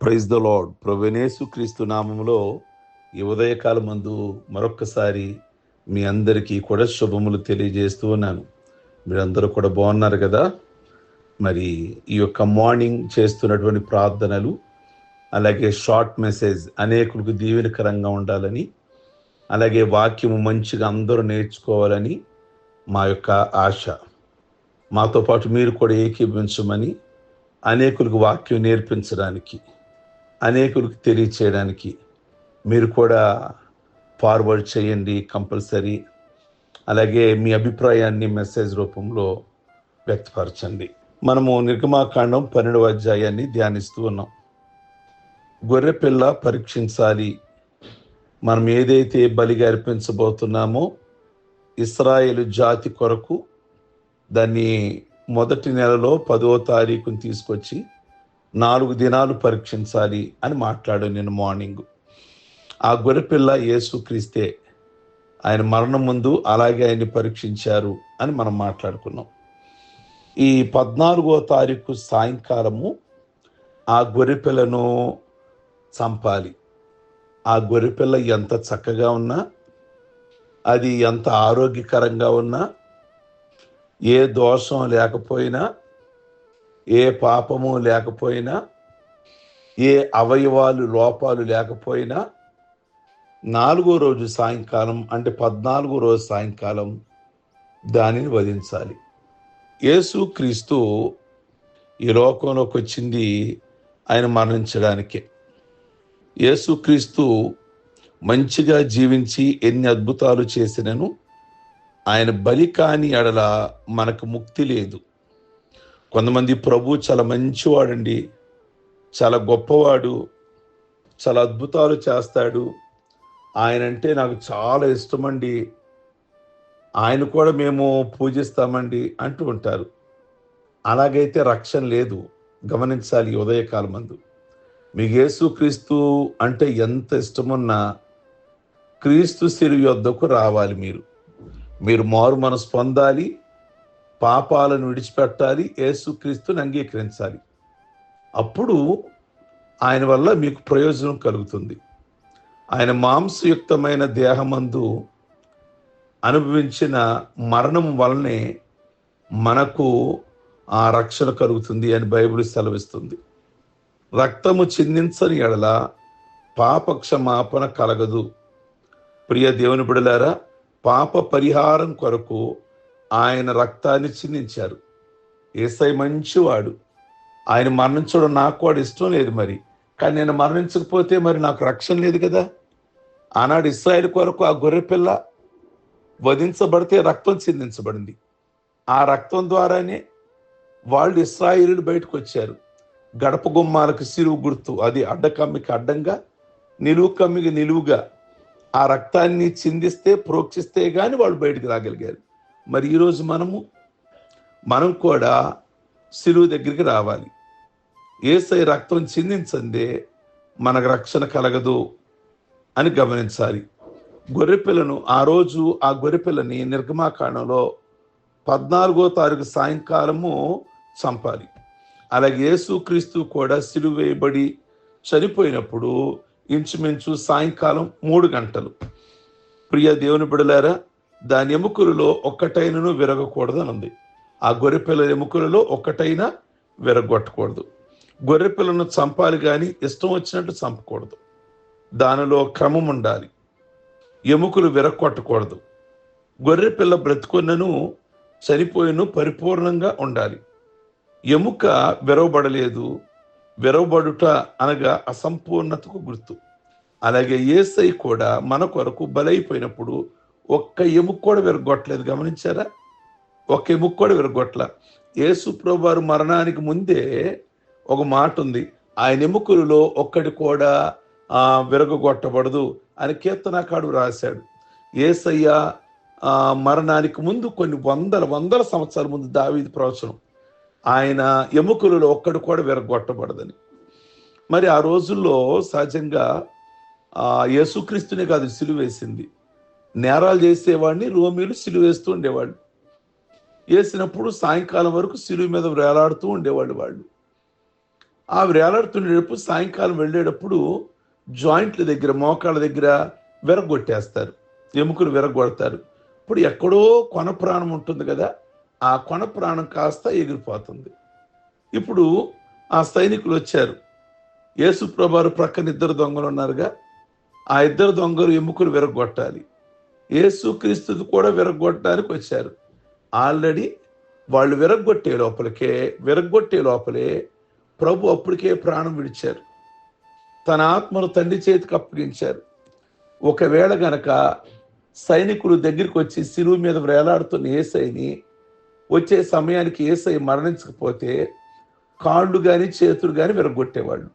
Praise the lord ప్రవణేశు క్రీస్తు నామంలో ఈ ఉదయకాలం మందు మరొక్కసారి మీ అందరికీ కూడా శుభములు తెలియజేస్తూ ఉన్నాను. మీరందరూ కూడా బాగున్నారు కదా? మరి ఈ యొక్క మార్నింగ్ చేస్తున్నటువంటి ప్రార్థనలు అలాగే షార్ట్ మెసేజ్ అనేకులకు దీవెనకరంగా ఉండాలని అలాగే వాక్యము మంచిగా అందరూ నేర్చుకోవాలని మా యొక్క ఆశ. మాతో పాటు మీరు కూడా ఏకీభించమని అనేకులకు వాక్యం నేర్పించడానికి అనేకులకు తెలియచేయడానికి మీరు కూడా ఫార్వర్డ్ చేయండి కంపల్సరీ అలాగే మీ అభిప్రాయాన్ని మెసేజ్ రూపంలో వ్యక్తపరచండి. మనము నిర్గమాకాండం పన్నెండవ అధ్యాయాన్ని ధ్యానిస్తూ ఉన్నాం. గొర్రెపిల్ల పరీక్షించాలి. మనం ఏదైతే బలిగా అర్పించబోతున్నామో ఇస్రాయేల్ జాతి కొరకు దాన్ని మొదటి నెలలో పదో తారీఖుని తీసుకొచ్చి నాలుగు దినాలు పరీక్షించాలి అని మాట్లాడు నేను మార్నింగ్ ఆ గొర్రెపిల్ల యేసుక్రీస్తే ఆయన మరణం ముందు అలాగే ఆయన్ని పరీక్షించారు అని మనం మాట్లాడుకున్నాం. ఈ పద్నాలుగో తారీఖు సాయంకాలము ఆ గొర్రెపిల్లను చంపాలి. ఆ గొర్రెపిల్ల ఎంత చక్కగా ఉన్నా అది ఎంత ఆరోగ్యకరంగా ఉన్నా ఏ దోషం లేకపోయినా ఏ పాపము లేకపోయినా ఏ అవయవాలు లోపాలు లేకపోయినా నాలుగో రోజు సాయంకాలం అంటే పద్నాలుగో రోజు సాయంకాలం దానిని వధించాలి. యేసు క్రీస్తు ఈ లోకంలోకి వచ్చింది ఆయన మరణించడానికే. యేసుక్రీస్తు మంచిగా జీవించి ఎన్ని అద్భుతాలు చేసినను ఆయన బలి కాని ఎడల మనకు ముక్తి లేదు. కొంతమంది ప్రభు చాలా మంచివాడండి చాలా గొప్పవాడు చాలా అద్భుతాలు చేస్తాడు. ఆయన అంటే నాకు చాలా ఇష్టమండి. ఆయన కూడా మేము పూజిస్తామండి అంటూ ఉంటారు. అలాగైతే రక్షణ లేదు. గమనించాలి ఉదయకాలం మందు మీకు యేసుక్రీస్తు అంటే ఎంత ఇష్టమున్నా క్రీస్తు సిరి యొద్దకు రావాలి మీరు. మీరు మారు మనసు పొందాలి పాపాలను విడిచిపెట్టాలి యేసుక్రీస్తుని అంగీకరించాలి. అప్పుడు ఆయన వల్ల మీకు ప్రయోజనం కలుగుతుంది. ఆయన మాంసయుక్తమైన దేహమందు అనుభవించిన మరణం వలనే మనకు ఆ రక్షణ కలుగుతుంది అని బైబిల్ సెలవిస్తుంది. రక్తము చిందించని ఎడల పాప క్షమాపణ కలగదు. ప్రియ దేవుని బిడలారా పాప పరిహారం కొరకు ఆయన రక్తాన్ని చిందించారు. ఏసై మంచివాడు. ఆయన మరణించడం నాకు కూడా ఇష్టం లేదు మరి. కానీ నేను మరణించకపోతే మరి నాకు రక్షణ లేదు కదా? ఆనాడు ఇస్రాయేల్ కొరకు ఆ గొర్రెపిల్ల వధించబడితే రక్తం చిందించబడింది. ఆ రక్తం ద్వారానే వాళ్ళు ఇస్రాయిలు బయటకు వచ్చారు. గడప గుమ్మాలకు సిరువు గుర్తు. అది అడ్డకమ్మికి అడ్డంగా నిలువు కమ్మికి నిలువుగా. ఆ రక్తాన్ని చిందిస్తే ప్రోక్షిస్తే గాని వాళ్ళు బయటకు రాగలిగారు. మరి ఈరోజు మనము మనం కూడా సిలువు దగ్గరికి రావాలి. ఏసై రక్తం చిందించందే మనకు రక్షణ కలగదు అని గమనించాలి. గొర్రెపిల్లను ఆ రోజు ఆ గొర్రెపిల్లని నిర్గమాకాండంలో పద్నాలుగో తారీఖు సాయంకాలము చంపాలి. అలాగే యేసుక్రీస్తు కూడా సిలువ వేయబడి చనిపోయినప్పుడు ఇంచుమించు సాయంకాలం మూడు గంటలు. ప్రియ దేవుని బిడలారా దాని ఎముకలలో ఒక్కటైనను విరగకూడదని ఉంది ఆ గొర్రెపిల్ల ఎముకలలో ఒక్కటైనా విరగొట్టకూడదు. గొర్రెపిల్లను చంపాలి కానీ ఇష్టం వచ్చినట్టు చంపకూడదు. దానిలో క్రమం ఉండాలి. ఎముకలు విరగొట్టకూడదు. గొర్రెపిల్ల బ్రతుకున్నను చనిపోయిను పరిపూర్ణంగా ఉండాలి. ఎముక విరవబడలేదు విరవబడుట అనగా అసంపూర్ణతకు గుర్తు. అలాగే ఏసై కూడా మన కొరకు బలైపోయినప్పుడు ఒక్క ఎముక కూడా విరగొట్టలేదు గమనించారా? ఒక్క ఎముక కూడా విరగొట్ల యేసు ప్రభువారు మరణానికి ముందే ఒక మాట ఉంది. ఆయన ఎముకలలో ఒక్కటి కూడా విరగొట్టబడదు అని కీర్తనకాడు రాశాడు. ఏసయ్య మరణానికి ముందు కొన్ని వందల వందల సంవత్సరాల ముందు దావీది ప్రవచనం. ఆయన ఎముకలలో ఒక్కడు కూడా విరగొట్టబడదని మరి ఆ రోజుల్లో సహజంగా యేసుక్రీస్తునే కాదు సిలువేసింది. నేరాలు చేసేవాడిని రోమిలు సిలువేస్తూ ఉండేవాళ్ళు. వేసినప్పుడు సాయంకాలం వరకు సిలువ మీద వేలాడుతూ ఉండేవాళ్ళు వాళ్ళు. ఆ వేలాడుతుండేటప్పుడు సాయంకాలం వెళ్ళేటప్పుడు జాయింట్ల దగ్గర మోకాళ్ళ దగ్గర విరగొట్టేస్తారు ఎముకలు విరగొడతారు ఇప్పుడు ఎక్కడో కొన ప్రాణం ఉంటుంది కదా ఆ కొన ప్రాణం కాస్త ఎగిరిపోతుంది. ఇప్పుడు ఆ సైనికులు వచ్చారు. యేసు ప్రభారు ప్రక్కన ఇద్దరు దొంగలు ఉన్నారుగా. ఆ ఇద్దరు దొంగలు ఎముకలు విరగొట్టాలి యేసు కూడా విరగొట్టడానికి వచ్చారు. ఆల్రెడీ వాళ్ళు విరగొట్టే లోపలికే విరగొట్టే లోపలే ప్రభు అప్పటికే ప్రాణం విడిచారు. తన ఆత్మను తండ్రి చేతికి అప్పగించారు. ఒకవేళ గనక సైనికులు దగ్గరికి వచ్చి సిలువు మీద వేలాడుతున్న ఏసైని వచ్చే సమయానికి ఏసై మరణించకపోతే కాళ్ళు కానీ చేతులు కానీ విరగొట్టేవాళ్ళు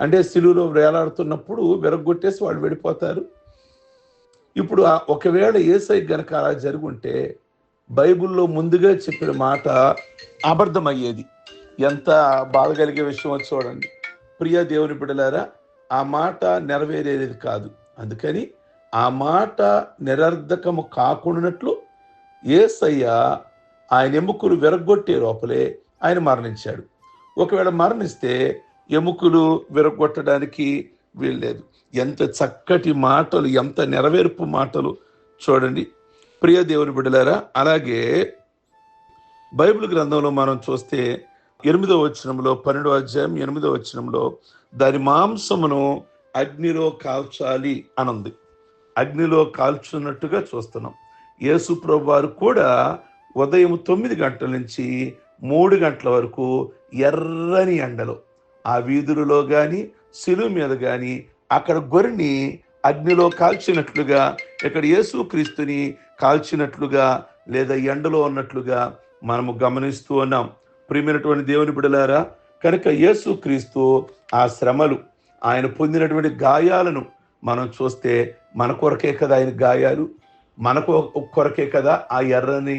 అంటే సిలువులో వేలాడుతున్నప్పుడు విరగొట్టేసి వాళ్ళు వెళ్ళిపోతారు. ఇప్పుడు ఒకవేళ ఏసై గనక అలా జరుగుంటే బైబిల్లో ముందుగా చెప్పిన మాట అబద్ధమయ్యేది. ఎంత బాధ కలిగే విషయం చూడండి. ప్రియ దేవుని బిడలారా ఆ మాట నెరవేరేది కాదు. అందుకని ఆ మాట నిరర్ధకము కాకుండానట్లు ఏసయ్య ఆయన ఎముకలు విరగొట్టే లోపలే ఆయన మరణించాడు. ఒకవేళ మరణిస్తే ఎముకలు విరగొట్టడానికి వీల్లేదు. ఎంత చక్కటి మాటలు ఎంత నెరవేర్పు మాటలు చూడండి. ప్రియ దేవుని బిడ్డలారా అలాగే బైబిల్ గ్రంథంలో మనం చూస్తే ఎనిమిదో వచనంలో పన్నెండో అధ్యాయం ఎనిమిదో వచనంలో దాని మాంసమును అగ్నిలో కాల్చాలి అనుంది. అగ్నిలో కాల్చున్నట్టుగా చూస్తున్నాం. యేసు ప్రభు వారు కూడా ఉదయం తొమ్మిది గంటల నుంచి మూడు గంటల వరకు ఎర్రని ఎండలో ఆ వీధులలో కానీ శిలువ మీద కానీ అక్కడ గొర్రెని అగ్నిలో కాల్చినట్లుగా ఇక్కడ యేసు క్రీస్తుని కాల్చినట్లుగా లేదా ఎండలో ఉన్నట్లుగా మనము గమనిస్తూ ఉన్నాం. ప్రియమైనటువంటి దేవుని బిడలారా కనుక యేసు క్రీస్తు ఆ శ్రమలు ఆయన పొందినటువంటి గాయాలను మనం చూస్తే మన కొరకే కదా ఆయన గాయాలు మనకు కొరకే కదా ఆ ఎర్రని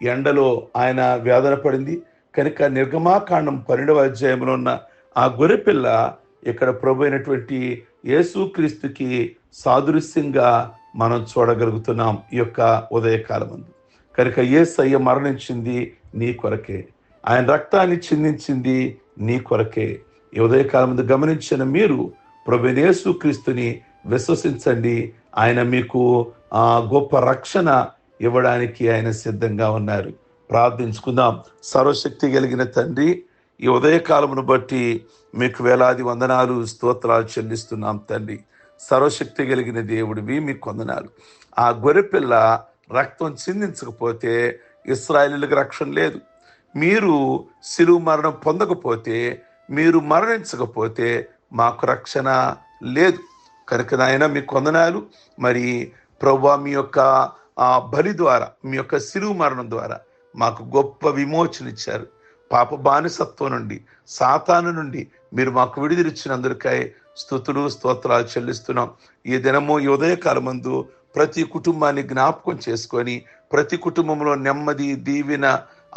ఎండలో ఆయన వేదన పడింది కనుక నిర్గమాకాండం పన్నెండవ అధ్యాయంలో ఉన్న ఆ గొర్రెపిల్ల ఇక్కడ ప్రభు అయినటువంటి యేసుక్రీస్తుకి సాదృశ్యంగా మనం చూడగలుగుతున్నాం ఈ యొక్క ఉదయకాలమందు. కనుక ఏసయ్య మరణించింది నీ కొరకే. ఆయన రక్తాన్ని చిందించింది నీ కొరకే. ఈ ఉదయకాలం ముందు గమనించిన మీరు ప్రభు యేసుక్రీస్తుని విశ్వసించండి. ఆయన మీకు ఆ గొప్ప రక్షణ ఇవ్వడానికి ఆయన సిద్ధంగా ఉన్నారు. ప్రార్థించుకుందాం. సర్వశక్తి కలిగిన తండ్రి ఈ ఉదయకాలమును బట్టి మీకు వేలాది వందనాలు స్తోత్రాలు చెల్లిస్తున్నాం తండ్రి సర్వశక్తి కలిగిన దేవుడివి మీకు వందనాలు. ఆ గొర్రెపిల్ల రక్తం చిందించకపోతే ఇస్రాయలీలకు రక్షణ లేదు. మీరు సిలువు మరణం పొందకపోతే మీరు మరణించకపోతే మాకు రక్షణ లేదు. కనుక నాయన మీ కొందనాలు మరి ప్రభు మీ యొక్క ఆ బలి ద్వారా మీ యొక్క సిలువు మరణం ద్వారా మాకు గొప్ప విమోచన ఇచ్చారు పాప బానిసత్వం నుండి సాతాను నుండి మీరు మాకు విడుదలిచ్చినందుకై స్థుతులు స్తోత్రాలు చెల్లిస్తున్నాం. ఈ దినము ఈ ఉదయకాలమందు ప్రతి కుటుంబాన్ని జ్ఞాపకం చేసుకొని ప్రతి కుటుంబంలో నెమ్మది దీవెన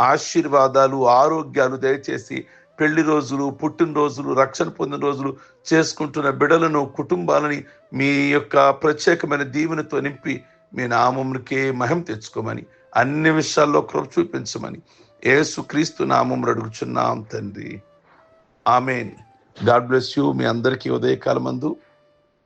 ఆశీర్వాదాలు ఆరోగ్యాలు దయచేసి పెళ్ళి రోజులు పుట్టినరోజులు రక్షణ పొందిన రోజులు చేసుకుంటున్న బిడలను కుటుంబాలని మీ యొక్క ప్రత్యేకమైన దీవెనతో నింపి మీ నామమునికే మహిమ తెచ్చుకోమని అన్ని విషయాల్లో కృప చూపించమని యేసు క్రీస్తు నామం అడుగుచున్నాం తండ్రి. ఆమెన్. God bless you. మీ అందరికీ ఉదయకాలమందు.